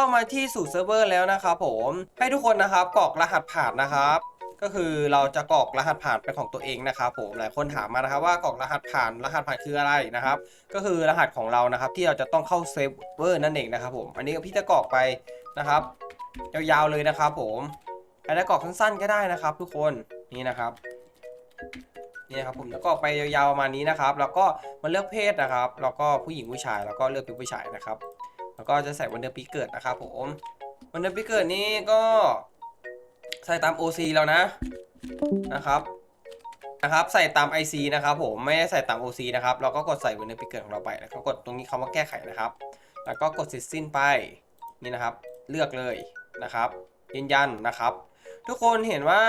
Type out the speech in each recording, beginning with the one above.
เข้ามาที่สู่เซิร์ฟเวอร์แล้วนะครับผมให้ทุกคนนะครับกรอกรหัสผ่านนะครับก็คือเราจะกรอกรหัสผ่านเป็นของตัวเองนะครับผมหลายคนถามมานะครับว่ากรอกรหัสผ่านรหัสผ่านคืออะไรนะครับ ก็คือรหัสของเรานะครับที่เราจะต้องเข้าเซิร์ฟเวอร์นั่นเองนะครับผมอันนี้พี่จะกรอกไปนะครับยาวๆเลยนะครับผมใครจะกรอกสั้นๆก็ได้นะครับ ทุกคนนี่นะครับนี่นะครับผมจะกรอกไปยาวๆประมาณนี้นะครับ แล้วก็มาเลือกเพศนะครับ แล้วก็ผู้หญิงผู้ชายแล้วก็เลือกเป็นผู้ชายนะครับ ก็จะใส่วันเดือนปีเกิดนะครับผมวันเดือนปีเกิดนี้ก็ใส่ตาม OC แล้วนะนะครับนะครับใส่ตาม IC นะครับผมไม่ได้ใส่ตาม OC นะครับเราก็กดใส่วันเดือนปีเกิดของเราไปแล้วก็กดตรงนี้คำว่าแก้ไขนะครับ แล้วก็กดเสร็จสิ้นไปนี่นะครับ เลือกเลยนะครับยืนยันนะครับ ทุกคนเห็นว่า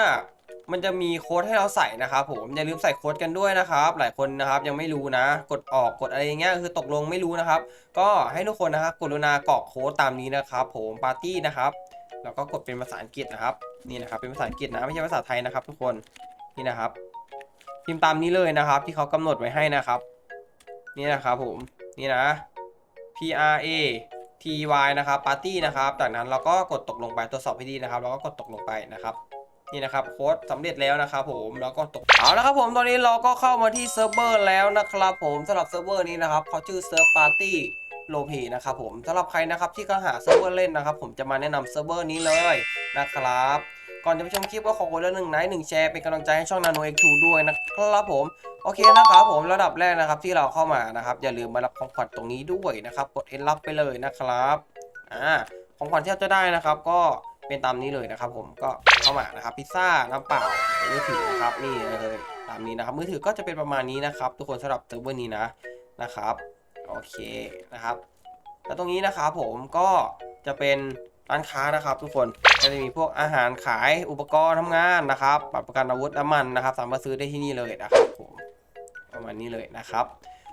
มันจะมีโค้ดให้เราใส่นะครับผมอย่าลืมใส่โค้ดกันด้วยนะครับ หลายคนนะครับยังไม่รู้นะ กดออกกดอะไรอย่างเงี้ยคือตกลงไม่รู้นะครับ ก็ให้ทุกคนนะครับกรุณากรอกโค้ดตามนี้นะครับ ผมปาร์ตี้นะครับแล้วก็กดเป็นภาษาอังกฤษนะครับนี่นะครับเป็นภาษาอังกฤษนะไม่ใช่ภาษาไทยนะครับ ทุกคนนี่นะครับพิมพ์ตามนี้เลยนะครับ ที่เขากำหนดไว้ให้นะครับ นี่นะครับผมนี่นะ P R A T Y นะครับปาร์ตี้นะครับ จากนั้นเราก็กดตกลงไปตรวจสอบให้ดีนะครับ แล้วก็กดตกลงไปนะครับ นี่นะครับโค้ดสำเร็จแล้วนะครับผมแล้วก็ตกเอาละครับผมตอนนี้เราก็เข้ามาที่เซิร์ฟเวอร์แล้วนะครับผมสำหรับเซิร์ฟเวอร์นี้นะครับเขาชื่อเซิร์ฟปาร์ตี้โลพีนะครับผมสำหรับใครนะครับที่กำหาเซิร์ฟเวอร์เล่นนะครับผมจะมาแนะนำเซิร์ฟเวอร์นี้เลยนะครับก่อนจะไปชมคลิปก็ขอคนละหนึ่งไลค์หนึ่งแชร์เป็นกำลังใจให้ช่องนาโนเอ็กทูด้วยนะครับผมโอเคนะครับผมระดับแรกนะครับที่เราเข้ามานะครับอย่าลืมมารับของขวัญตรงนี้ด้วยนะครับกดเอ็นรับไปเลยนะครับอ่าของขวัญที่เราจะได้นะครับก็ เป็นตามนี้เลยนะครับผมก็เข้ามานะครับพิซซ่าน้ำเปล่ามือถือนะครับนี่เลยตามนี้นะครับมือถือก็จะเป็นประมาณนี้นะครับ ทุกคนสำหรับเซิร์ฟเวอร์นี้นะนะครับโอเคนะครับแล้วตรงนี้นะครับผมก็จะเป็นร้านค้านะครับ ทุกคนก็จะมีพวกอาหารขายอุปกรณ์ทำงานนะครับบัตรประกันอาวุธน้ำมันนะครับ สามารถซื้อได้ที่นี่เลยนะครับผมประมาณนี้เลยนะครับ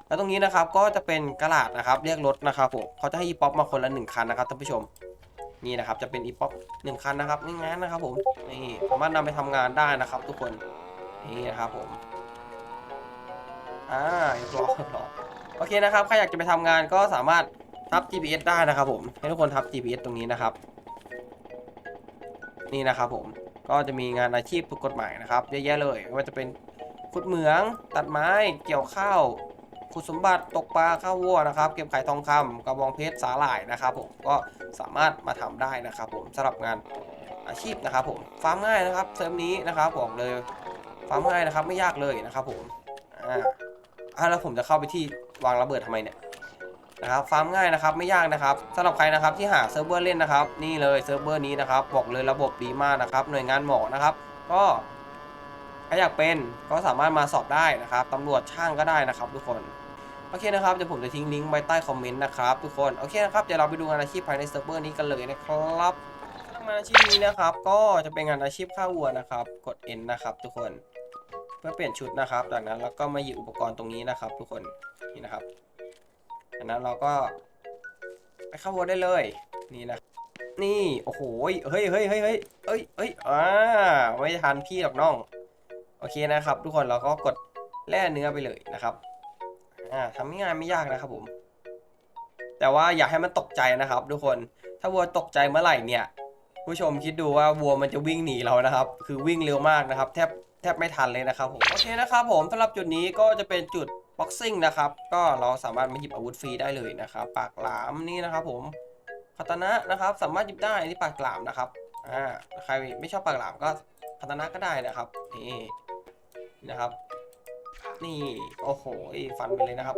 แล้วตรงนี้นะครับก็จะเป็นกระดาษนะครับเรียกรถนะครับผมเขาจะให้อีป๊อปมาคนละหนึ่งคันนะครับท่านผู้ชม นี่นะครับจะเป็นอีป๊อปหนึ่งคันนะครับง่ายๆนะครับผมนี่สามารถนำไปทำงานได้นะครับ ทุกคนนี่นะครับผมอ่าเรียบร้อยรอโอเคนะครับใครอยากจะไปทำงานก็สามารถทับ GPS ได้นะครับผมให้ทุกคนทับ GPS ตรงนี้นะครับ นี่นะครับผมก็จะมีงานอาชีพถูกกฎหมายนะครับเยอะแยะเลยไม่ว่าจะเป็นขุดเหมืองตัดไม้เกี่ยวข้าว ขุดสมบัติตกปลาข้าววัวนะครับ เก็บไข่ทองคำกระบองเพชรสาหร่ายนะครับผมก็สามารถมาทำได้นะครับผมสำหรับงานอาชีพนะครับผมฟาร์มง่ายนะครับเซิร์ฟนี้นะครับบอกเลยฟาร์มง่ายนะครับไม่ยากเลยนะครับผมอ่าอ่าแล้วผมจะเข้าไปที่วางระเบิดทำไมเนี่ยนะครับฟาร์มง่ายนะครับไม่ยากนะครับสำหรับใครนะครับที่หาเซิร์ฟเวอร์เล่นนะครับ นี่เลยเซิร์ฟเวอร์นี้นะครับบอกเลยระบบดีมากนะครับ หน่วยงานหมอนะครับ ก็ถ้าอยากเป็นก็สามารถมาสอบได้นะครับตำรวจช่างก็ได้นะครับทุกคน โอเคนะครับเดี๋ยวผมจะทิ้งลิงก์ไว้ใต้คอมเมนต์นะครับทุกคนโอเคนะครับเดี๋ยวเราไปดูงานอาชีพภายในเซิร์ฟเวอร์นี้กันเลยนะครับงานอาชีพนี้นะครับ ก็จะเป็นงานอาชีพฆ่าวัวนะครับ กด N นะครับ ทุกคน เพื่อเปลี่ยนชุดนะครับ จากนั้นเราก็มาหยิบอุปกรณ์ตรงนี้นะครับ ทุกคนนี่นะครับอันนั้นเราก็ไปเข้าวัวได้เลยนี่นะนี่โอ้โหเฮ้ยเฮ้ยเฮ้ยเฮ้ยเฮ้ยเฮ้ยอ่าไม่ทันพี่หรอกน้องโอเคนะครับ ทุกคนเราก็กดแล่เนื้อไปเลยนะครับ อ่าทำง่ายไม่ยากนะครับผม แต่ว่าอย่าให้มันตกใจนะครับ ทุกคน ถ้าวัวตกใจเมื่อไหร่เนี่ย ผู้ชมคิดดูว่าวัวมันจะวิ่งหนีเรานะครับ คือวิ่งเร็วมากนะครับ แทบแทบไม่ทันเลยนะครับผม โอเคนะครับผมสำหรับจุดนี้ก็จะเป็นจุดบ็อกซิ่งนะครับ ก็เราสามารถมาหยิบอาวุธฟรีได้เลยนะครับ ปากหลามนี่นะครับ ผมคาตานะนะครับ สามารถหยิบได้ที่ปากหลามนะครับ อ่า ใครไม่ชอบปากหลามก็คาตานะก็ได้นะครับ นี่นะครับ นี่โอ้โหฟันไปเลยนะครับ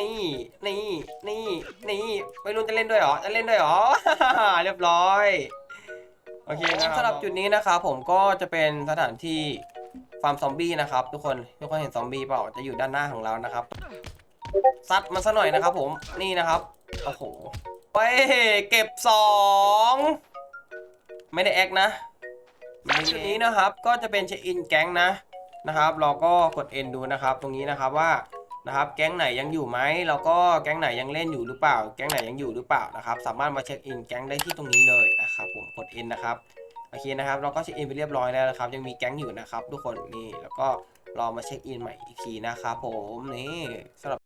นี่นี่นี่นี่ไม่รู้จะเล่นด้วยเหรอจะเล่นด้วยเหรอ เรียบร้อยโอเคนะครับสำหรับจุดนี้นะครับผมก็จะเป็นสถานที่ฟาร์มซอมบี้นะครับ ทุกคนทุกคนเห็นซอมบี้เปล่าจะอยู่ด้านหน้าของเรานะครับซัดมันซะหน่อยนะครับ ผมนี่นะครับโอ้โหไปเก็บสองไม่ได้แอคนะจุดนี้นะครับก็จะเป็นเช็คอินแก๊งนะ นะครับ เราก็กด N ดูนะครับ ตรงนี้นะครับว่านะครับ แก๊งไหนยังอยู่ไหมแล้วก็แก๊งไหนยังเล่นอยู่หรือเปล่า แก๊งไหนยังอยู่หรือเปล่านะครับ สามารถมาเช็คอินแก๊งได้ที่ตรงนี้เลยนะครับ ผมกด N นะครับโอเคนะครับ เราก็เช็คอินไปเรียบร้อยแล้วนะครับ ยังมีแก๊งอยู่นะครับ ทุกคนนี่แล้วก็รอมาเช็คอินใหม่อีกทีนะครับ ผมนี่สำหรับ